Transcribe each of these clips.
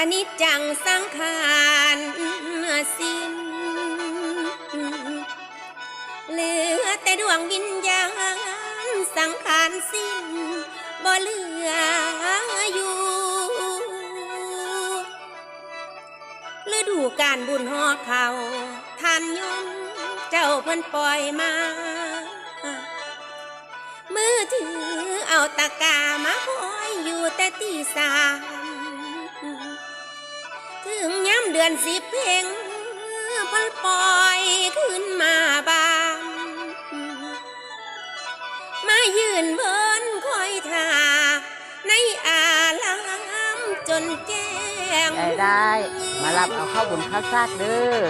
อนนี้จังสังขารสิ้น เหลือแต่ดวงวิญญาณสังขารสิ้น บ่เหลืออยู่ ฤดูการบุญหอเขาทานยมเจ้าเพิ่นปล่อยมา มือถือเอาตะกร้ามาคอยอยู่แต่ตีสาม ถึงย้ำเดือนสิบเพลงเพิ่นปล่อยขึ้นมาบางมายืนเบินคอยท่าในอาลามจนแจ้งได้ได้ มารับเอาข้าวบุญข้าวซากเด้อ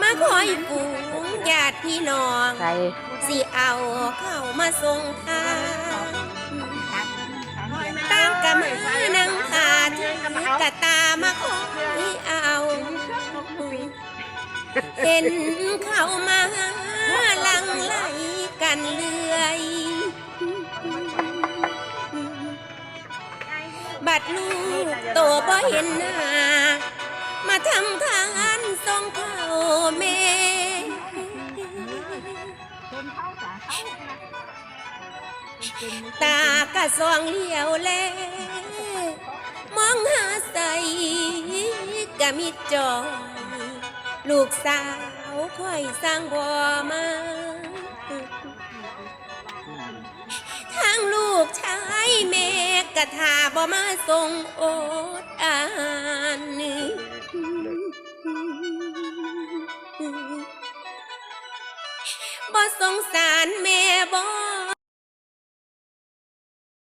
มาคอยฝูงญาติพี่น้องใส่สิเอาเข้ามาส่งทา มาคอยเอาเห็นเขามาลังไหลกันเรื่อย บัดลูกโตบ่เห็นหน้า มาทำทางอันส่งเข้าแม่ตากะสองเลี้ยวแล กะมิดจอยลูกสาวค่อยสร้างบ่มาทางลูกชายแม่กะทาบ่มาส่งโอดอานบ่สงสารแม่